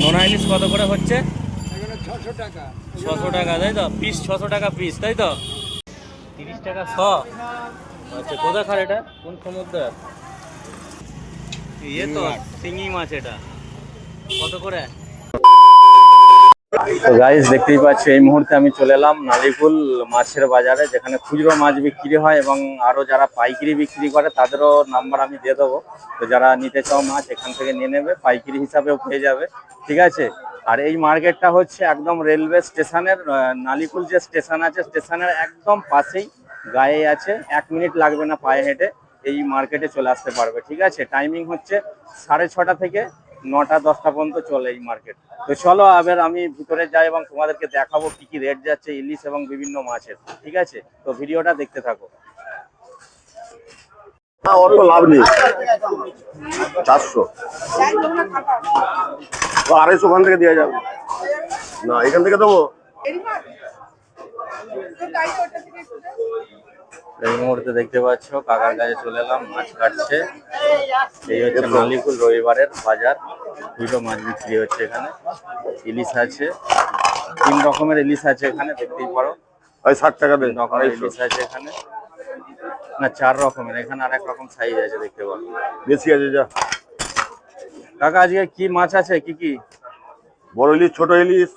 নোনা ইলিশ কত করে হচ্ছে? ছশো টাকা। ছশো টাকা তাই তো? পিস ছশো টাকা পিস তাই তো? তিরিশ টাকা শ। আচ্ছা কোথাকার এটা? কোন সমুদ্র ইয়ে তো শিঙি মাছ এটা। কত করে? তো গাইস দেখতেই পাচ্ছি, এই মুহূর্তে আমি চলে এলাম নালিকুল মাছের বাজারে, যেখানে খুচরো মাছ বিক্রি হয় এবং আরও যারা পাইকারি বিক্রি করে, তাদেরও নাম্বার আমি দিয়ে দেবো। তো যারা নিতে চাও মাছ, এখান থেকে নিয়ে নেবে, পাইকারি হিসাবেও পেয়ে যাবে, ঠিক আছে? আর এই মার্কেটটা হচ্ছে একদম রেলওয়ে স্টেশনের নালিকুল যে স্টেশন আছে স্টেশনের একদম পাশেই, গায়ে আছে, এক মিনিট লাগবে না পায়ে হেঁটে, এই মার্কেটে চলে আসতে পারবে, ঠিক আছে? টাইমিং হচ্ছে সাড়ে ছটা থেকে নটা, দশটা পর্যন্ত চলে এই মার্কেট তো চলো, এবার আমি ভিতরে যাই এবং তোমাদেরকে দেখাবো কি কি রেট যাচ্ছে, ইলিশ এবং বিভিন্ন মাছের। ঠিক আছে? তো ভিডিওটা দেখতে থাকো। লাভ নেই। চারশো। আড়াইশো ওখান থেকে দেওয়া যাবে। না, এখান থেকে দেবো। এই মুহূর্তে দেখতে পাচ্ছ কাকার কাছে চলে এলাম মাছ কাটছে। এই হচ্ছে মালিকুল রবিবারের বাজার। দুটো মাছ বিক্রি হচ্ছে এখানে। ইলিশ আছে। তিন রকমের ইলিশ আছে এখানে দেখতেই পারো। ওই ষাট টাকা তিন রকমের ইলিশ আছে এখানে। না চার রকমের। এখানে আরেক রকম সাইজ আছে দেখতে পারো। বেশি আছে যা। কাকা আজকে কি মাছ আছে? কি কি? বড় ইলিশ ছোট ইলিশ।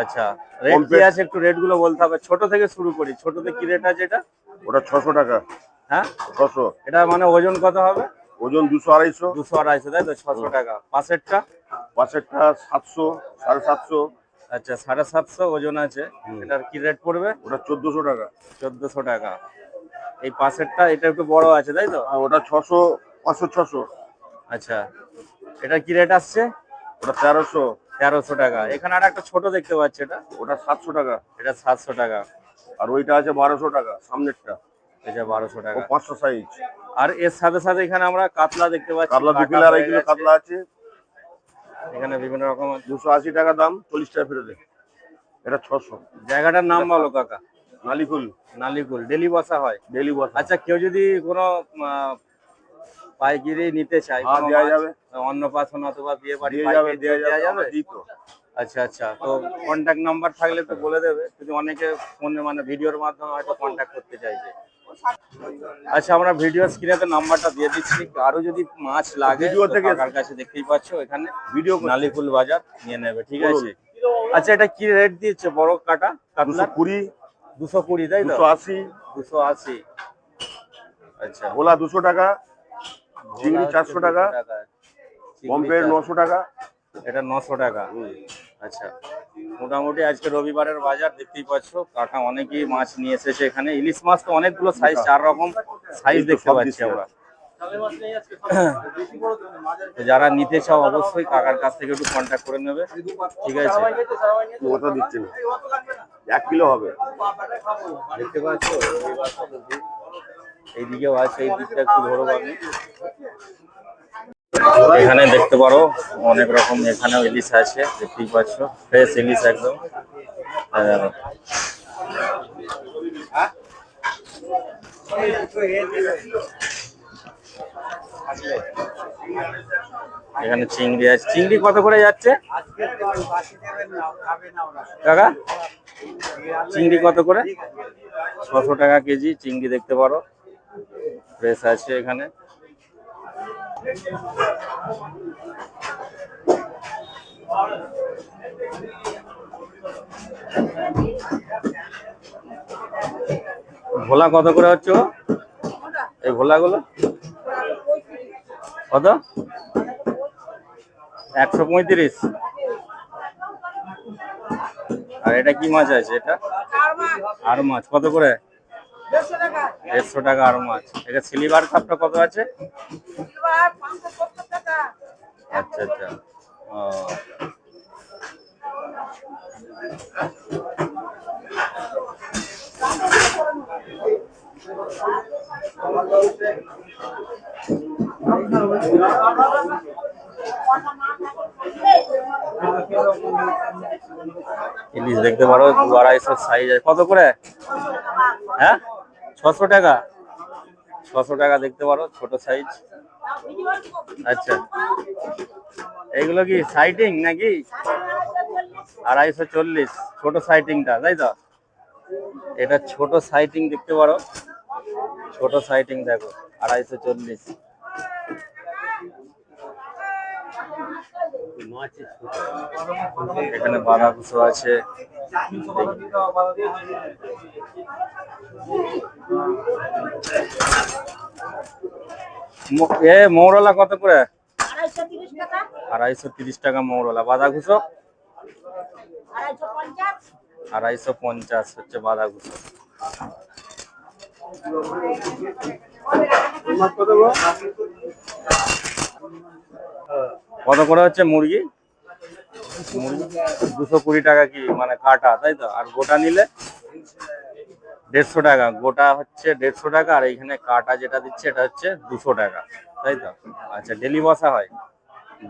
আচ্ছা। রেট কি আছে? একটু রেটগুলো বলতে হবে। ছোট থেকে শুরু করি। ছোটতে কি রেট আছে এটা? ওটা ছশো টাকা। হ্যাঁ? ছশো। এটা মানে ওজন কত হবে? ওজন দুশো আড়াইশো। দুশো আড়াইশো তাই তো? ছশো টাকা। পাশেরটা পাঁচেরটা সাতশো সাড়ে সাতশো। আচ্ছা সাড়ে সাতশো ওজন আছে। এটার কি রেট পড়বে? ওটা চোদ্দশো টাকা। চোদ্দশো টাকা। এই পাশেরটা এটা একটু বড় আছে তাই তো? ওটা ছশো পাঁচশো ছশো। আচ্ছা এটা কি রেট আসছে? ওটা তেরোশো। তেরোশো টাকা। এখানে আর একটা ছোট দেখতে পাচ্ছি এটা। ওটা সাতশো টাকা। এটা সাতশো টাকা। আর ওইটা আছে বারোশো টাকা সামনেরটা। এটা বারোশো টাকা। পাঁচশো সাইজ আর এর সাথে সাথে এখানে আমরা কাতলা দেখতে পাচ্ছি কাতলা দু কিলো আড়াই কিলো কাতলা আছে। এখানে বিভিন্ন রকম দুশো আশি টাকা দাম চল্লিশ টাকা ফেরত। এটা ছশো। জায়গাটার নাম বলো কাকা। নালিকুল। নালিকুল ডেলি বসা হয়। ডেলি বসা। আচ্ছা কেউ যদি কোনো পাইকারি নিতে চায় হ্যাঁ, মাছ, যাবে। অন্নপ্রাশন অথবা বিয়ে বাড়ি দিয়ে যাবে দেওয়া যাবে যাবে? আমরা দিই তো। আচ্ছা আচ্ছা। তো কন্ট্যাক্ট নাম্বার থাকলে তো বলে দেবে। যদি অনেকে ফোনে মানে ভিডিওর মাধ্যমে হয়তো কন্ট্যাক্ট করতে চাইছে। আচ্ছা আমরা ভিডিও স্ক্রিনে নাম্বারটা দিয়ে দিচ্ছি। আরও যদি মাছ লাগে ভিডিও থেকে- কাকার কাছে দেখতেই পাচ্ছ এখানে। ভিডিও নালিকুল বাজার নিয়ে নেবে ঠিক আছে? আচ্ছা এটা কি রেট দিচ্ছে বড় কাটা? দুশো কাতলা কুড়ি। দুশো কুড়ি তাই তো? আশি। দুশো আশি। আচ্ছা। ভোলা দুশো টাকা চিংড়ি চারশো টাকা পম্পের নশো টাকা। এটা নশো টাকা। আচ্ছা। মোটামুটি আজকে রবিবারের বাজার দেখতেই পাচ্ছ কাকা অনেকই মাছ নিয়ে এসেছে এখানে। ইলিশ মাছ তো অনেকগুলো সাইজ চার রকম সাইজ দেখতে পাচ্ছি আমরা। যারা নিতে চাও অবশ্যই কাকার কাছ থেকে একটু কন্ট্যাক্ট করে নেবে। ঠিক আছে? ওটা দিচ্ছে না? এক কিলো হবে। দেখতে পাচ্ছ? এইদিকেও আছে এই দিকটা একটু ধরো আমি। এখানে দেখতে পারো, অনেক রকম এখানেও ইলিশ আছে, দেখতেই পাচ্ছ ফ্রেশ ইলিশ একদম। এখানে চিংড়ি আছে। চিংড়ি কত করে যাচ্ছে? কাকা? চিংড়ি কত করে? ছশো টাকা কেজি, চিংড়ি দেখতে পারো। ফ্রেশ আছে এখানে। ভোলা কত করে হচ্ছে? এই ভোলাগুলো? কত? একশো পঁয়ত্রিশ। আর এটা কি মাছ আছে এটা? আর মাছ। কত করে? দেড়শো টাকা। আর মাছ এটা সিলিভার কাপটা কত আছে? আচ্ছা আচ্ছা। ও। ইলিশ দেখতে পারো দু আড়াইশো সাইজ কত করে? হ্যাঁ? ছশো টাকা? ছশো টাকা দেখতে পারো, ছোট সাইজ আচ্ছা। এইগুলো কি সাইটিং নাকি? আড়াইশো চল্লিশ, ছোট সাইটিংটা তাই তো? এটা ছোট সাইটিং দেখতে পারো। ছোট সাইটিং দেখো, আড়াইশো চল্লিশ। এখানে বাঁধা কুসো আছে। এ, মৌরলা কত করে? আড়াইশো তিরিশ টাকা মৌরলা। বাঁধা কুসো আড়াইশো পঞ্চাশ হচ্ছে বাঁধা কুসো কত করে হচ্ছে মুরগি? মুরগি দুশো কুড়ি টাকা কি মানে কাটা, তাই তো? আর গোটা নিলে দেড়শো টাকা, গোটা হচ্ছে দেড়শো টাকা, আর এইখানে কাটা যেটা দিচ্ছে এটা হচ্ছে দুশো টাকা, তাই তো? আচ্ছা ডেলি বসা হয়?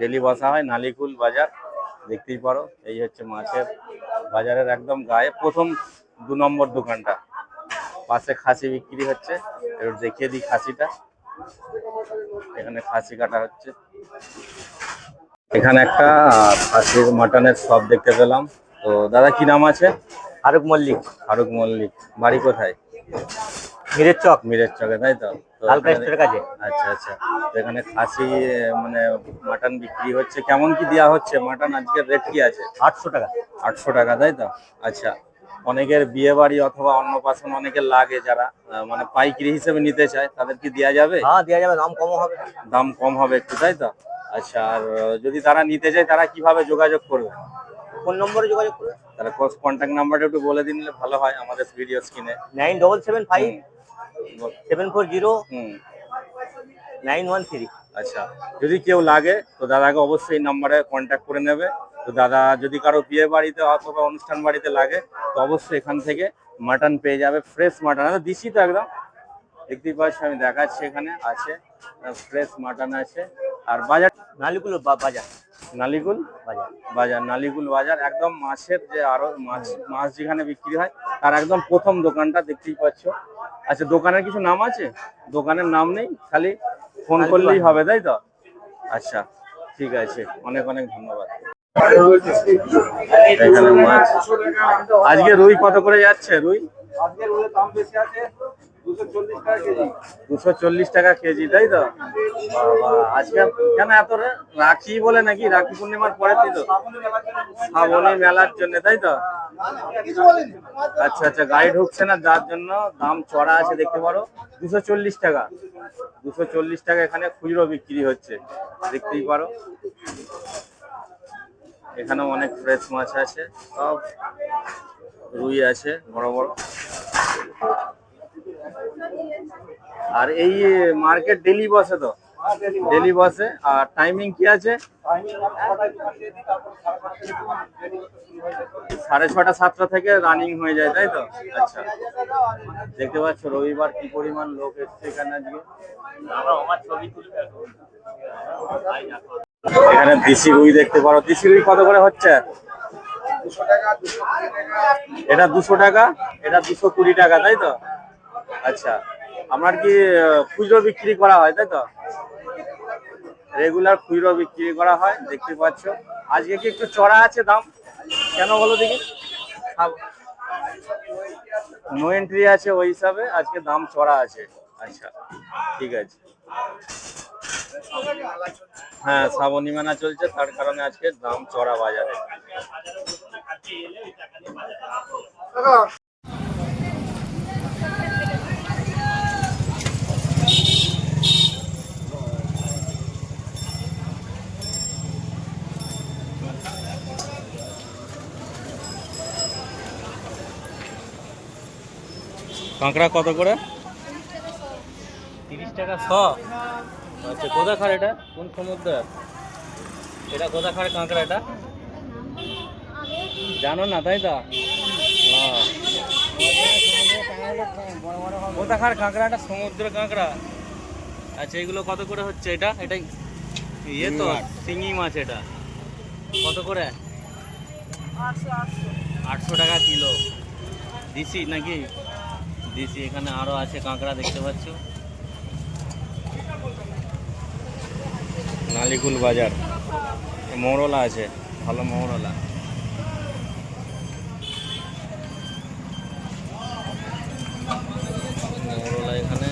ডেলি বসা হয় নালিকুল বাজার, দেখতেই পারো, এই হচ্ছে মাছের বাজারের একদম গায়ে, প্রথম দু নম্বর দোকানটা, পাশে খাসি বিক্রি হচ্ছে, এবার দেখিয়ে দিই খাসিটা। এখানে খাসি কাটা হচ্ছে। এখানে একটা খাসির মাটনের শপ দেখতে পেলাম। তো দাদা কি নাম আছে? ফারুক মল্লিক। ফারুক মল্লিক। বাড়ি কোথায়? মিরের চক। মিরের চকে তাই তো? লালকা স্টোরের কাছে আচ্ছা আচ্ছা। এখানে খাসি মানে মাটন বিক্রি হচ্ছে। কেমন কি দেওয়া হচ্ছে? মাটন আজকের রেট কি আছে? আটশো টাকা। আটশো টাকা তাই তো? আচ্ছা। অনেকের বিয়ে বাড়ি অথবা অন্নপ্রাশন অনেকের লাগে যারা মানে পাইকারি হিসেবে নিতে চায় তাদের কি দেওয়া যাবে? হ্যাঁ দেওয়া যাবে দাম কম হবে। দাম কম হবে একটু তাই তো? আচ্ছা আর যদি তারা নিতে চায় তারা কীভাবে যোগাযোগ করবে? কোন নম্বরে যোগাযোগ করবে। তাহলে কন্ট্যাক্ট নাম্বারটা একটু বলে দিলে ভালো হয় আমাদের ভিডিও স্ক্রিনে nine double seven five seven four zero nine one three. আচ্ছা যদি কেউ লাগে তো দাদাকে অবশ্যই এই নাম্বারে কন্ট্যাক্ট করে নেবে। তো দাদা যদি কারও বিয়ে বাড়িতে অথবা অনুষ্ঠান বাড়িতে লাগে তো অবশ্যই এখান থেকে মাটন পেয়ে যাবে ফ্রেশ মাটন। দিছি তো একদম। দেখতেই পাচ্ছি আমি দেখাচ্ছি এখানে আছে ফ্রেশ মাটন আছে। আর বাজার নালিকুল বাজার। নালিকুল বাজার। বাজার নালিকুল বাজার। একদম মাছের যে আরও মাছ মাছ যেখানে বিক্রি হয় তার একদম প্রথম দোকানটা দেখতেই পাচ্ছ। আচ্ছা দোকানের কিছু নাম আছে? দোকানের নাম নেই খালি ফোন করলেই হবে তাই তো? আচ্ছা ঠিক আছে। অনেক অনেক ধন্যবাদ। এখানে মাছ। আজকে রুই কত করে যাচ্ছে রুই? আজকের ওদের দাম বেশি আছে দুশো চল্লিশ টাকা কেজি। তাই তো? আজকে কেন এত রাখি বলে নাকি? রাখি পূর্ণিমার পরে তো। শ্রাবণী মেলার জন্য তাই তো? আচ্ছা আচ্ছা গাড়ি ঢুকছে না যার জন্য দাম চড়া আছে দেখতে পারো। দুশো চল্লিশ টাকা। দুশো চল্লিশ টাকা এখানে খুচরো বিক্রি হচ্ছে দেখতেই পারো। এখানে অনেক ফ্রেশ মাছ আছে, সব রুই আছে, বড় বড়। আর এই মার্কেট ডেলি বসে তো? ডেলি বসে, আর টাইমিং কি আছে? সাড়ে ছটা, সাতটা থেকে রানিং হয়ে যায়, তাই তো? আচ্ছা। দেখতে পাচ্ছ রবিবার কি পরিমাণ লোক এসছে এখানে আজকে। এখানে দেশি রুই দেখতে পারো। দেশি রুই কত করে হচ্ছে? এটা দুশো টাকা, এটা দুশো কুড়ি টাকা, তাই তো? আচ্ছা আপনার কি খুচরো বিক্রি করা হয়, তাই তো? রেগুলার খুচরো বিক্রি করা হয়, দেখতে পাচ্ছ। আজকে কি একটু চড়া আছে দাম? কেন বলো দেখি। নো এন্ট্রি আছে ওই হিসাবে, আজকে দাম চড়া আছে। আচ্ছা ঠিক আছে। হ্যাঁ শ্রাবণী মেলা চলছে তার কারণে আজকে দাম চড়া বাজারে। কাঁকড়া কত করে? তিরিশ টাকা শ। আচ্ছা কোথাকার এটা? কোন সমুদ্রের? এটা কোথাকার কাঁকড়া এটা? জানো না তাই তো? হ্যাঁ। কোথাকার কাঁকড়াটা সমুদ্র কাঁকড়া। আচ্ছা এগুলো কত করে হচ্ছে এটা? এটাই ইয়ে তো শিঙি মাছ। এটা। কত করে? আটশো টাকা কিলো। দিছি নাকি? দিছি এখানে আরও আছে কাঁকড়া দেখতে পাচ্ছ? নালিকুল বাজার। মৌরলা আছে, ভালো মৌরলা। মৌরলা এখানে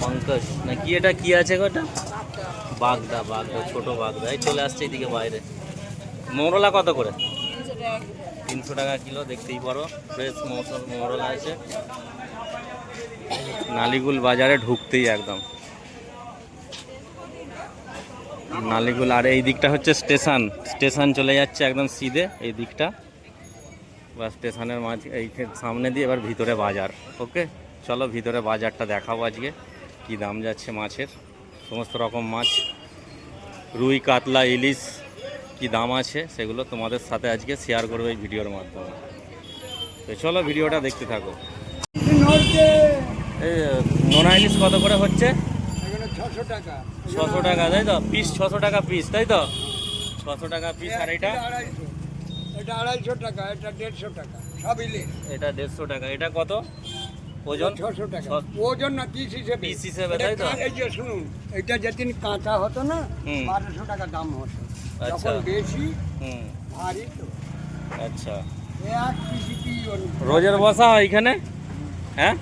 পঙ্কজ। না, কি এটা, কি আছে এটা? বাগদা বাগদা, ছোট বাগদা। এই চলে আসছে এদিকে বাইরে। মৌরলা কত করে? তিনশো টাকা কিলো, দেখতেই পারো। ফ্রেশ মৌসুম, মৌরলা আছে। নালিগুল বাজারে ঢুকতেই একদম। নালিগুল, আর এই দিকটা হচ্ছে স্টেশন। স্টেশন চলে যাচ্ছে একদম সিধে, এই দিকটা। বা স্টেশনের মাঝ, এই সামনে দিয়ে এবার ভিতরে বাজার, ওকে? চলো ভিতরে বাজারটা দেখাবো আজকে, কী দাম যাচ্ছে মাছের। সমস্ত রকম মাছ। রুই, কাতলা, ইলিশ, কী দাম আছে সেগুলো তোমাদের সাথে আজকে শেয়ার করব এই ভিডিওর মাধ্যমে। তো চলো ভিডিওটা দেখতে থাকো। এই নোনা ইলিশ কত করে হচ্ছে? ছশো টাকা। তাই তো? পিস ছশো টাকা পিস তাই তো? ছশো টাকা পিস আর এটা? এটা আড়াইশো। টাকা এটা দেড়শো টাকা সব ইলিশ। এটা দেড়শো টাকা। এটা কত? ওজন? ছশো টাকা। ছ- ওজন না পিস হিসেবে। পিস হিসেবে, তাই তো? এই যে শুনুন এটা যেদিন কাঁচা হতো না। বারোশো টাকা দাম হতো। আচ্ছা। যখন বেশি ভারী তো। আচ্ছা। রোজের বসা এখানে? হ্যাঁ?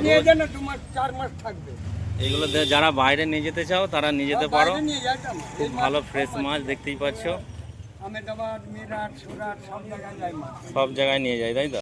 নিয়ে যান দু মাস চার মাস থাকবে। এগুলো যারা বাইরে নিয়ে যেতে চাও তারা নিয়ে যেতে পারো। নিয়ে যাইতাম খুব ভালো ফ্রেশ মাছ- দেখতেই পাচ্ছ। সব জায়গায় নিয়ে যায় তাই তো?